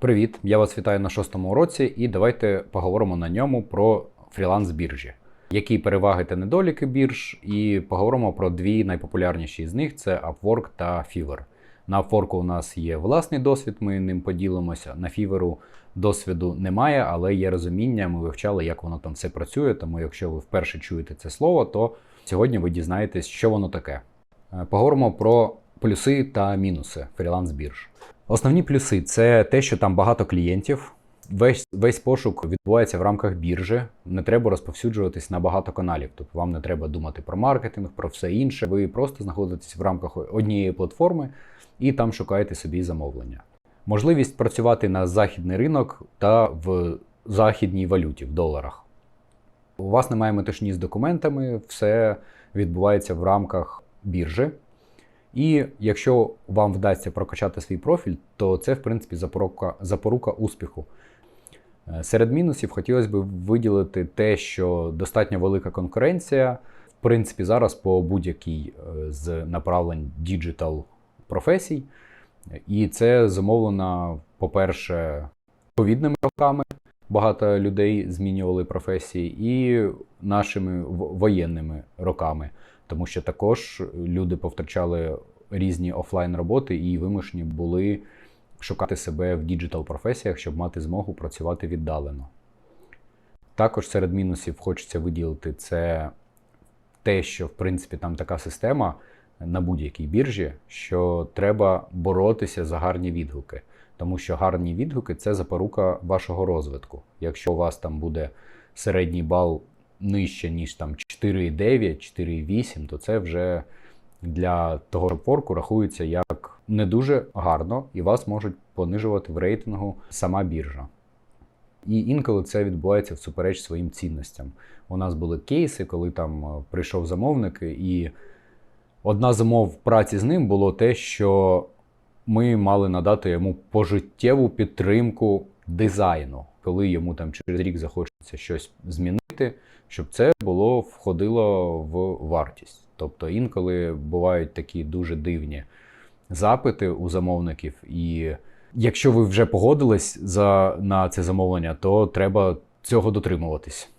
Привіт! Я вас вітаю на шостому уроці, і давайте поговоримо на ньому про фріланс біржі. Які переваги та недоліки бірж, і поговоримо про дві найпопулярніші з них це Upwork та Fiverr. На Upwork у нас є власний досвід, ми ним поділимося. На Fiverr досвіду немає, але є розуміння. Ми вивчали, як воно там все працює. Тому, якщо ви вперше чуєте це слово, то сьогодні ви дізнаєтесь, що воно таке. Е, Поговоримо про плюси та мінуси фріланс бірж. Основні плюси це те, що там багато клієнтів. Весь весь пошук відбувається в рамках біржі. Не треба розповсюджуватись на багато каналів. Тобто вам не треба думати про маркетинг, про все інше. Ви просто знаходитесь в рамках однієї платформи і там шукаєте собі замовлення. Можливість працювати на західний ринок та в західній валюті, в доларах. У вас немає метушні з документами, все відбувається в рамках біржі. І якщо вам вдасться прокачати свій профіль, то це, в принципі, запорука, запорука успіху. Е, Серед мінусів хотілося б виділити те, що достатньо велика конкуренція. В принципі, зараз по будь-якій е, з направлень діджитал професій. І це зумовлено, по-перше, ковідними роками. Багато людей змінювали професії, і нашими воєнними роками тому що також люди повтрачали різні офлайн роботи і вимушені були шукати себе в діджитал професіях, щоб мати змогу працювати віддалено. Також серед мінусів хочеться виділити це те, що в принципі там така система на будь-якій біржі, що треба боротися за гарні відгуки. Тому що гарні відгуки це запорука вашого розвитку. Якщо у вас там буде середній бал нижче, ніж там 4,9, 4,8, то це вже для того репорку рахується як не дуже гарно, і вас можуть понижувати в рейтингу сама біржа. І інколи це відбувається всупереч своїм цінностям. У нас були кейси, коли там е, прийшов замовник, і одна з умов праці з ним було те, що ми мали надати йому пожиттєву підтримку дизайну, коли йому там через рік захочеться щось змінити, щоб це було входило в вартість. Тобто інколи бувають такі дуже дивні запити у замовників, і якщо ви вже погодились за, на це замовлення, то треба цього дотримуватись.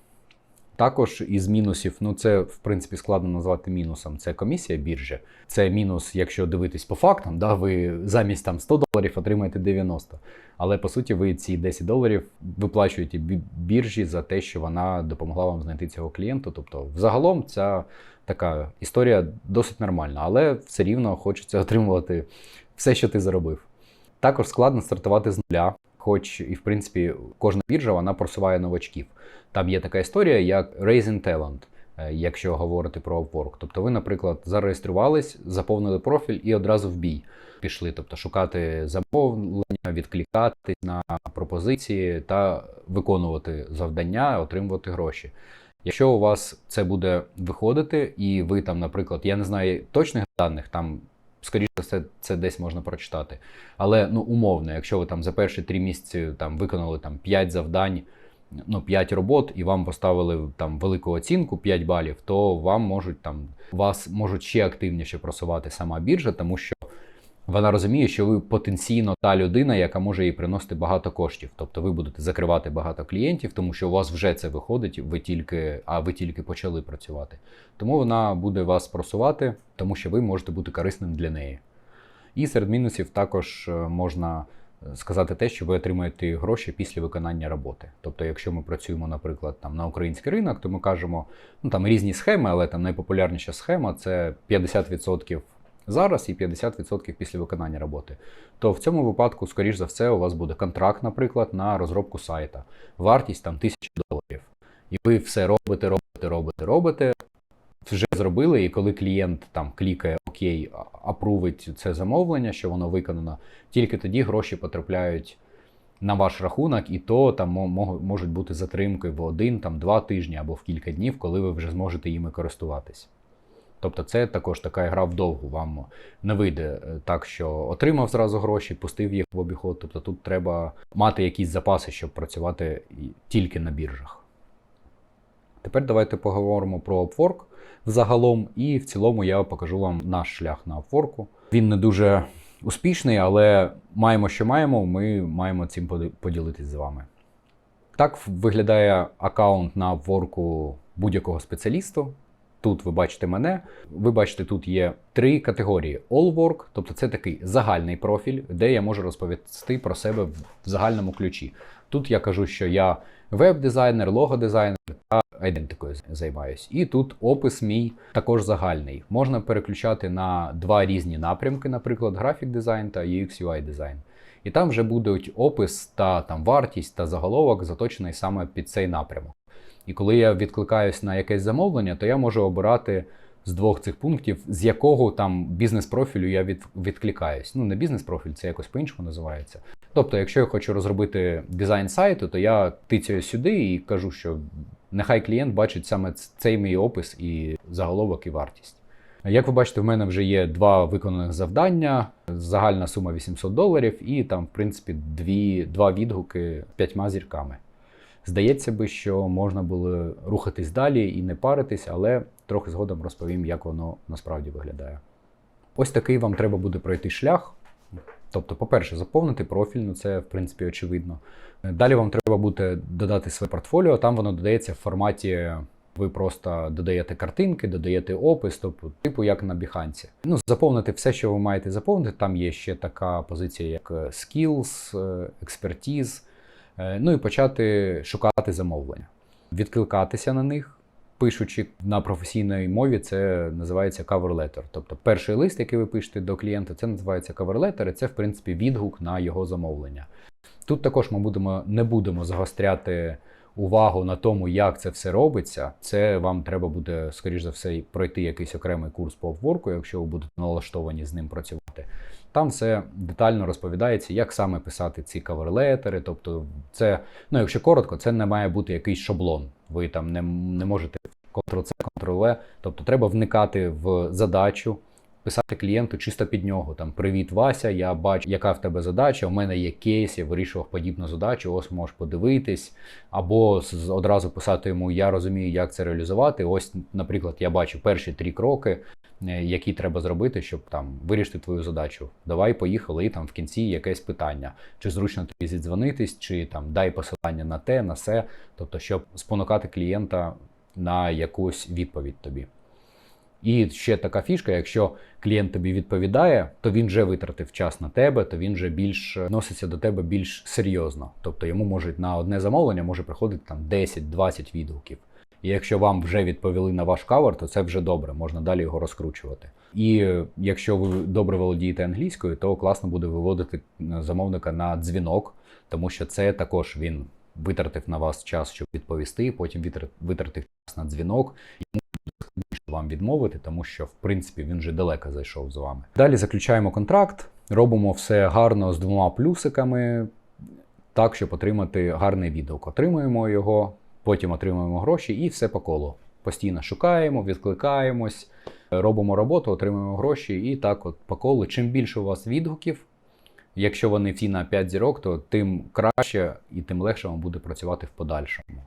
Також із мінусів, ну це в принципі складно назвати мінусом. Це комісія біржі. Це мінус, якщо дивитись по фактам, да, ви замість там 100 доларів отримаєте 90. Але по суті, ви ці 10 доларів виплачуєте біржі за те, що вона допомогла вам знайти цього клієнта. Тобто, взагалом, ця така історія досить нормальна, але все рівно хочеться отримувати все, що ти заробив. Також складно стартувати з нуля, хоч і в принципі кожна біржа вона просуває новачків. Там є така історія, як Raising Talent, е, якщо говорити про Upwork. Тобто ви, наприклад, зареєструвались, заповнили профіль і одразу в бій пішли. Тобто шукати замовлення, відкликатись на пропозиції та виконувати завдання, отримувати гроші. Якщо у вас це буде виходити, і ви там, наприклад, я не знаю точних даних, там, за все, це десь можна прочитати. Але ну, умовно, якщо ви там за перші три місяці там виконали там 5 завдань, ну 5 робот, і вам поставили там велику оцінку 5 балів, то вам можуть там вас можуть ще активніше просувати сама біржа, тому що вона розуміє, що ви потенційно та людина, яка може їй приносити багато коштів. Тобто ви будете закривати багато клієнтів, тому що у вас вже це виходить, ви тільки, а ви тільки почали працювати. Тому вона буде вас просувати, тому що ви можете бути корисним для неї. І серед мінусів також е, можна е, сказати те, що ви отримаєте гроші після виконання роботи. Тобто, якщо ми працюємо, наприклад, там на український ринок, то ми кажемо, ну там різні схеми, але там найпопулярніша схема це 50% зараз і 50% після виконання роботи. То в цьому випадку, скоріш за все, у вас буде контракт, наприклад, на розробку сайта. Вартість там 1000 доларів. І ви все робите, робите, робите, робите. Вже зробили, і коли клієнт там клікає ОК, апрувить це замовлення, що воно виконано, тільки тоді гроші потрапляють на ваш рахунок, і то там мо- мо- можуть бути затримки в один, там два тижні або в кілька днів, коли ви вже зможете їми користуватись. Тобто це також така гра вдовгу. Вам не вийде е, так, що отримав зразу гроші, пустив їх в обіход. Тобто тут треба мати якісь запаси, щоб працювати тільки на біржах. Тепер давайте поговоримо про Upwork загалом, і в цілому я покажу вам наш шлях на Upwork. Він не дуже успішний, але маємо, що маємо. Ми маємо цим поділитись з вами. Так виглядає аккаунт на Upwork будь-якого спеціалісту. Тут ви бачите мене. Ви бачите, тут є три категорії: All Work, тобто це такий загальний профіль, де я можу розповісти про себе в загальному ключі. Тут я кажу, що я веб-дизайнер, лого-дизайнер та айдентикою займаюсь. І тут опис мій також загальний. Можна переключати на два різні напрямки, наприклад, графік дизайн та UX UI дизайн. І там вже будуть опис та там вартість та заголовок заточений саме під цей напрямок. І коли я відкликаюсь на якесь замовлення, то я можу обирати з двох цих пунктів, з якого там бізнес-профілю я від, відкликаюсь. Ну, не бізнес-профіль, це якось по-іншому називається. Тобто, якщо я хочу розробити дизайн сайту, то я тицяю сюди і кажу, що нехай клієнт бачить саме цей мій опис і заголовок, і вартість. Як ви бачите, в мене вже є два виконаних завдання, загальна сума 800 доларів, і там, в принципі, дві, два відгуки п'ятьма зірками. Здається би, що можна було рухатись далі і не паритись, але трохи згодом розповім, як воно насправді виглядає. Ось такий вам треба буде пройти шлях. Тобто, по-перше, заповнити профіль, ну це в принципі очевидно. Далі вам треба буде додати своє портфоліо, там воно додається в форматі. Ви просто додаєте картинки, додаєте опис, тобто, типу як на Behance. Ну, заповнити все, що ви маєте заповнити. Там є ще така позиція, як е, skills, е, expertise, Е, ну і почати шукати замовлення, відкликатися на них. Пишучи на професійній мові, це називається cover letter. Тобто перший лист, який ви пишете до клієнта, це називається cover letter, і це, в принципі, відгук на його замовлення. Тут також ми будемо, не будемо загостряти увагу на тому, як це все робиться. Це вам треба буде, скоріш за все, пройти якийсь окремий курс по Upwork, якщо ви будете налаштовані з ним працювати. Там все детально розповідається, як саме писати ці каверлетери. Тобто, це, ну якщо коротко, це не має бути якийсь шаблон. Ви там не, не можете Ctrl-C, Ctrl-V. Тобто треба вникати в задачу, писати клієнту чисто під нього. Там Привіт, Вася, я бачу, яка в тебе задача. У мене є кейс, я вирішував подібну задачу, ось можеш подивитись. Або одразу писати йому, я розумію, як це реалізувати. Ось, наприклад, я бачу перші три кроки, е, які треба зробити, щоб там вирішити твою задачу. Давай поїхали, і там в кінці якесь питання. Чи зручно тобі зідзвонитись, чи там дай посилання на те, на се, тобто, щоб спонукати клієнта на якусь відповідь тобі. І ще така фішка: якщо клієнт тобі відповідає, то він вже витратив час на тебе, то він вже більш носиться до тебе більш серйозно. Тобто йому можуть на одне замовлення може приходити там 10-20 відгуків. І якщо вам вже відповіли на ваш кавер, то це вже добре, можна далі його розкручувати. І е, якщо ви добре володієте англійською, то класно буде виводити е, замовника на дзвінок, тому що це також він витратив на вас час, щоб відповісти, потім витратив час на дзвінок. Йому складніше вам відмовити, тому що в принципі він вже далеко зайшов з вами. Далі заключаємо контракт, робимо все гарно з двома плюсиками, так, щоб отримати гарний відгук. Отримуємо його, потім отримуємо гроші і все по колу. Постійно шукаємо, відкликаємось, робимо роботу, отримуємо гроші і так от по колу. Чим більше у вас відгуків, якщо вони всі на 5 зірок, то тим краще і тим легше вам буде працювати в подальшому.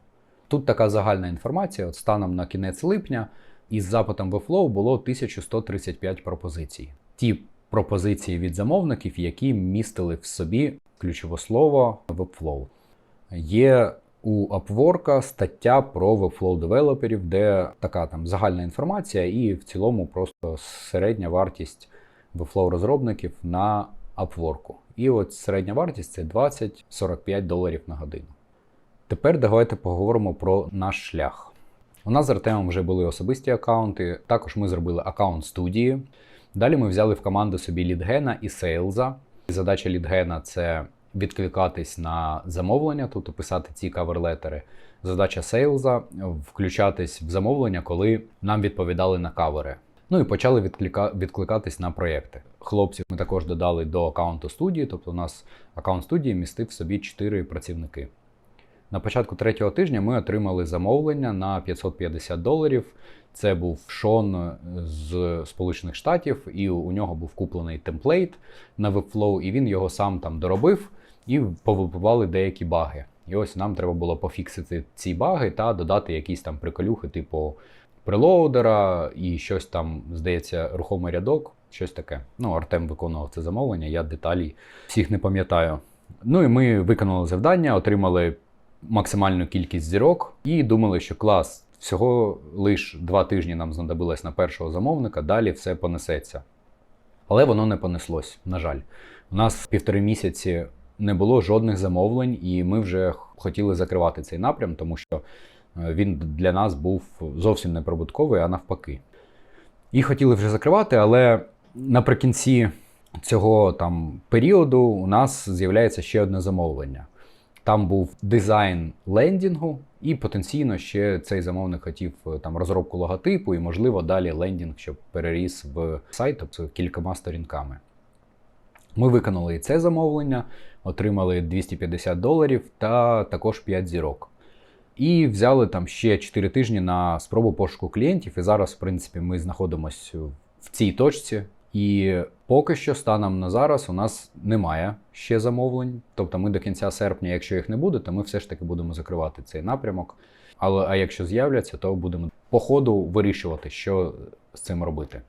Тут така загальна інформація. От станом на кінець липня із запитом Webflow було 1135 пропозицій. Ті пропозиції від замовників, які містили в собі ключове слово Webflow. Є у Upwork стаття про Webflow девелоперів, де така там загальна інформація, і в цілому просто середня вартість Webflow розробників на Upwork. І от середня вартість це 20-45 доларів на годину. Тепер давайте поговоримо про наш шлях. У нас з Артемом вже були особисті аккаунти, також ми зробили аккаунт студії. Далі ми взяли в команду собі лідгена і сейлза. Задача лідгена це відкликатись на замовлення, тобто писати ці каверлетери. Задача сейлза включатись в замовлення, коли нам відповідали на кавери. Ну і почали відклика... відкликатись на проєкти. Хлопців ми також додали до аккаунту студії, тобто у нас аккаунт студії містив в собі 4 працівники. На початку третього тижня ми отримали замовлення на 550 доларів. Це був Шон з Сполучених Штатів, і у нього був куплений темплейт на Webflow, і він його сам там доробив і повипивали деякі баги. І ось нам треба було пофіксити ці баги та додати якісь там приколюхи, типу прелоудера і щось там, здається, рухомий рядок. щось таке. Ну, Артем виконував це замовлення, я деталі всіх не пам'ятаю. Ну і ми виконали завдання, отримали максимальну кількість зірок і думали, що клас, всього лише два тижні нам знадобилось на першого замовника, далі все понесеться. Але воно не понеслось, на жаль. У нас півтори місяці не було жодних замовлень, і ми вже хотіли закривати цей напрям, тому що він для нас був зовсім не прибутковий, а навпаки. І хотіли вже закривати, але наприкінці цього там періоду у нас з'являється ще одне замовлення. Там був дизайн лендінгу, і потенційно ще цей замовник хотів е, там розробку логотипу, і, можливо, далі лендінг, щоб переріс в сайт тобто кількома сторінками. Ми виконали і це замовлення, отримали 250 доларів та також 5 зірок. І взяли там ще 4 тижні на спробу пошуку клієнтів. І зараз, в принципі, ми знаходимося в цій точці. І поки що, станом на зараз, у нас немає ще замовлень. Тобто, ми до кінця серпня, якщо їх не буде, то ми все ж таки будемо закривати цей напрямок. Але а якщо з'являться, то будемо по ходу вирішувати, що з цим робити.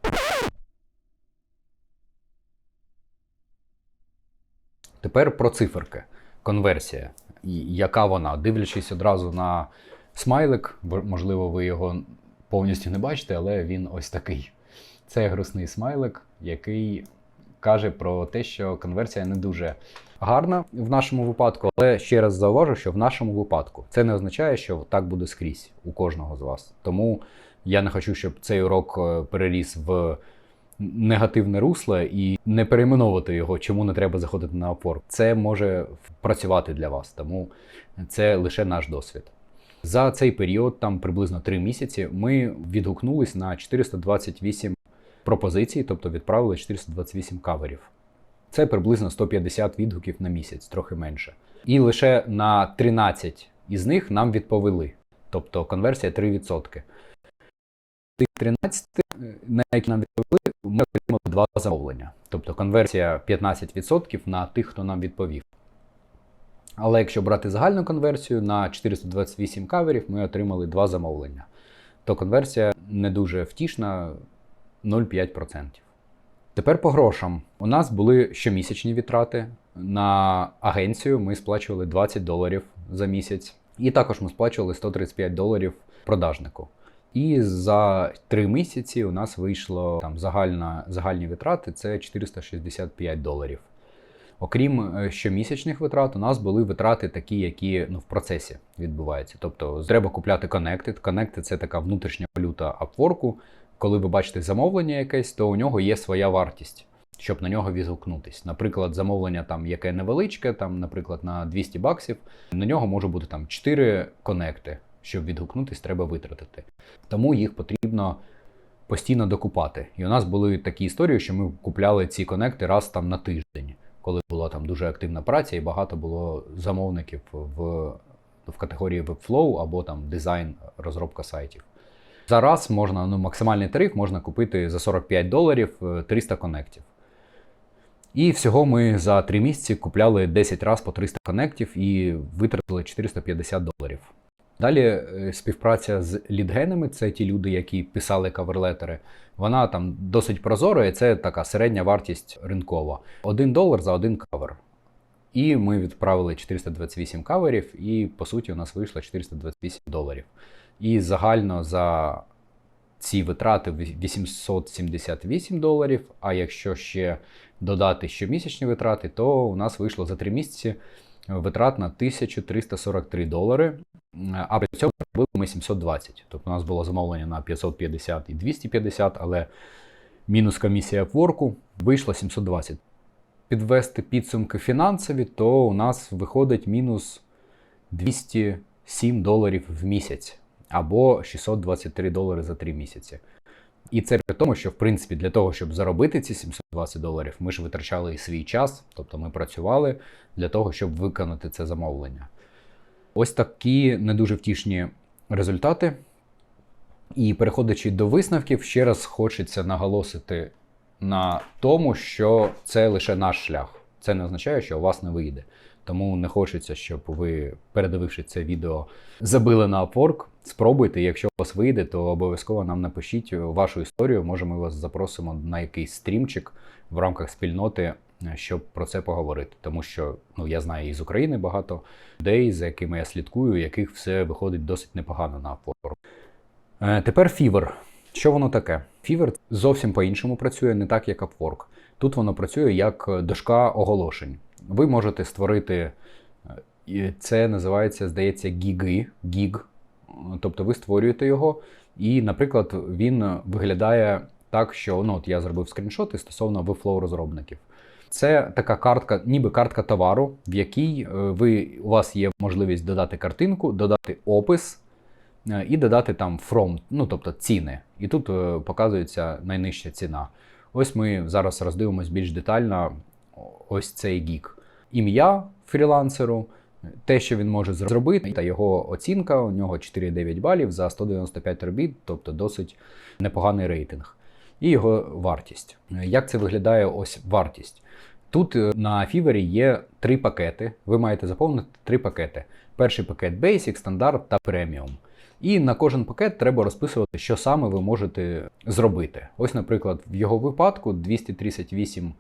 Тепер про циферки. Конверсія. Яка вона? Дивлячись одразу на смайлик, можливо, ви його повністю не бачите, але він ось такий. Це грустний смайлик, який каже про те, що конверсія не дуже гарна в нашому випадку. Але ще раз зауважу, що в нашому випадку це не означає, що так буде скрізь у кожного з вас. Тому я не хочу, щоб цей урок е, переріс в негативне русло і не перейменовувати його, чому не треба заходити на Upwork. Це може працювати для вас, тому це лише наш досвід. За цей період, там приблизно 3 місяці, ми відгукнулись на 428 пропозицій, тобто відправили 428 каверів. Це приблизно 150 відгуків на місяць, трохи менше. І лише на 13 із них нам відповіли. Тобто конверсія 3%. Тих 13, на які нам відповіли, ми отримали два замовлення. Тобто конверсія 15% на тих, хто нам відповів. Але якщо брати загальну конверсію на 428 каверів, ми отримали два замовлення. То конверсія не дуже втішна 0,5%. Тепер по грошам. У нас були щомісячні витрати. На агенцію ми сплачували 20 доларів за місяць, і також ми сплачували 135 доларів продажнику. І за три місяці у нас вийшло там загальна, загальні витрати це 465 доларів. Окрім е, щомісячних витрат, у нас були витрати такі, які ну, в процесі відбуваються. Тобто треба купляти коннекти. Коннекти це така внутрішня валюта Upwork. Коли ви бачите замовлення якесь, то у нього є своя вартість, щоб на нього відгукнутись. Наприклад, замовлення там яке невеличке, там, наприклад, на 200 баксів, на нього може бути там 4 коннекти. Щоб відгукнутись, треба витратити. Тому їх потрібно постійно докупати. І у нас були такі історії, що ми купляли ці конекти раз там на тиждень, коли була там дуже активна праця, і багато було замовників в, в категорії Webflow або там дизайн, розробка сайтів. Зараз можна, ну, максимальний тариф можна купити за 45 доларів 300 конектів. І всього ми за 3 місяці купляли 10 разів по 300 конектів і витратили 450 доларів. Далі е, співпраця з лідгенами, це ті люди, які писали каверлетери. Вона там досить прозора, і це така середня вартість ринкова. 1 долар за один кавер. І ми відправили 428 каверів, і по суті у нас вийшло 428 доларів. І загально за ці витрати 878 доларів. А якщо ще додати щомісячні витрати, то у нас вийшло за 3 місяці витрат на 1343 долари. А при цьому робили ми 720. Тобто у нас було замовлення на 550 і 250, але мінус комісія Upwork вийшло 720. Підвести підсумки фінансові, то у нас виходить мінус 207 доларів в місяць або 623 долари за 3 місяці. І це при тому, що в принципі для того, щоб заробити ці 720 доларів, ми ж витрачали і свій час, тобто ми працювали для того, щоб виконати це замовлення. Ось такі не дуже втішні результати. І переходячи до висновків, ще раз хочеться наголосити на тому, що це лише наш шлях. Це не означає, що у вас не вийде. Тому не хочеться, щоб ви, передививши це відео, забили на Upwork. Спробуйте, якщо у вас вийде, то обов'язково нам напишіть вашу історію. Може, ми вас запросимо на якийсь стрімчик в рамках спільноти, е, щоб про це поговорити. Тому що ну я знаю із України багато людей, за якими я слідкую, яких все виходить досить непогано на Upwork. Е, Тепер Fiverr. Що воно таке? Fiverr зовсім по-іншому працює, не так як Upwork. Тут воно працює як дошка оголошень. Ви можете створити, е, це називається, здається, гіги, гіг. Тобто ви створюєте його, і, наприклад, він виглядає так, що ну, от я зробив скріншоти стосовно Webflow розробників. Це така картка, ніби картка товару, в якій е, ви, у вас є можливість додати картинку, додати опис е, і додати там from, ну тобто ціни. І тут е, показується найнижча ціна. Ось ми зараз роздивимось більш детально ось цей гік. Ім'я фрілансеру, те, що він може зробити, та його оцінка. У нього 4,9 балів за 195 робіт, тобто досить непоганий рейтинг. І його вартість. Як це виглядає ось вартість? Тут е, на Fiverr є три пакети. Ви маєте заповнити три пакети. Перший пакет Basic, стандарт та Premium. І на кожен пакет треба розписувати, що саме ви можете зробити. Ось, наприклад, в його випадку 238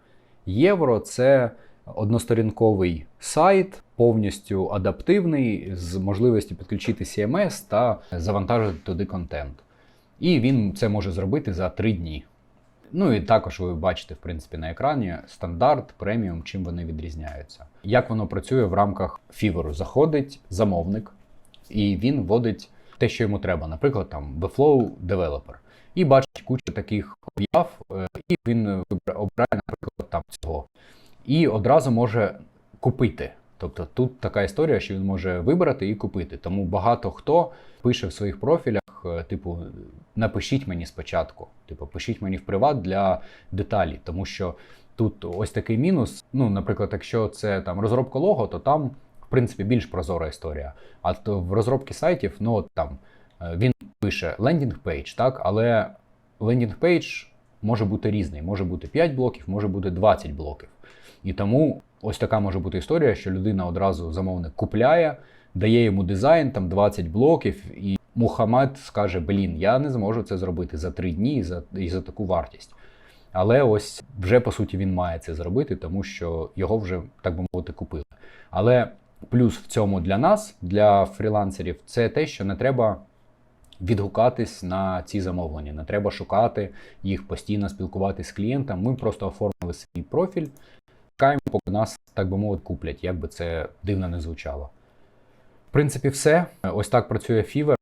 євро це односторінковий сайт, повністю адаптивний, з можливістю підключити CMS та завантажити туди контент. І він це може зробити за 3 дні. Ну і також ви бачите, в принципі, на екрані стандарт, преміум, чим вони відрізняються. Як воно працює в рамках Fiverr? Заходить замовник, і він вводить те, що йому треба, наприклад, там Webflow Developer. І бачить кучу таких об'яв, е, і він обирає, наприклад, там цього. І одразу може купити. Тобто тут така історія, що він може вибрати і купити. Тому багато хто пише в своїх профілях, е, типу, напишіть мені спочатку, типу, пишіть мені в приват для деталі, тому що тут ось такий мінус. Ну, наприклад, якщо це там розробка лого, то там, в принципі, більш прозора історія. А то в розробці сайтів, ну от там е, він пише лендінг пейдж, так, але лендінг пейдж може бути різний, може бути 5 блоків, може бути 20 блоків. І тому ось така може бути історія, що людина одразу замовник купляє, дає йому дизайн, там 20 блоків, і Мухаммед скаже: Блін, я не зможу це зробити за 3 дні і за, і за таку вартість. Але ось вже по суті він має це зробити, тому що його вже, так би мовити, купили. Але плюс в цьому для нас, для фрілансерів, це те, що не треба відгукатись на ці замовлення, не треба шукати їх, постійно спілкуватися з клієнтом. Ми просто оформили свій профіль, чекаємо, поки нас, так би мовити, куплять, як би це дивно не звучало. В принципі, все. Ось так працює Fiverr.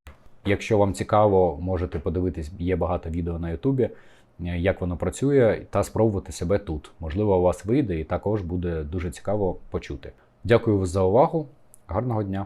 Якщо вам цікаво, можете подивитись, є багато відео на Ютубі, як воно працює, та спробувати себе тут. Можливо, у вас вийде і також буде дуже цікаво почути. Дякую за увагу. Гарного дня!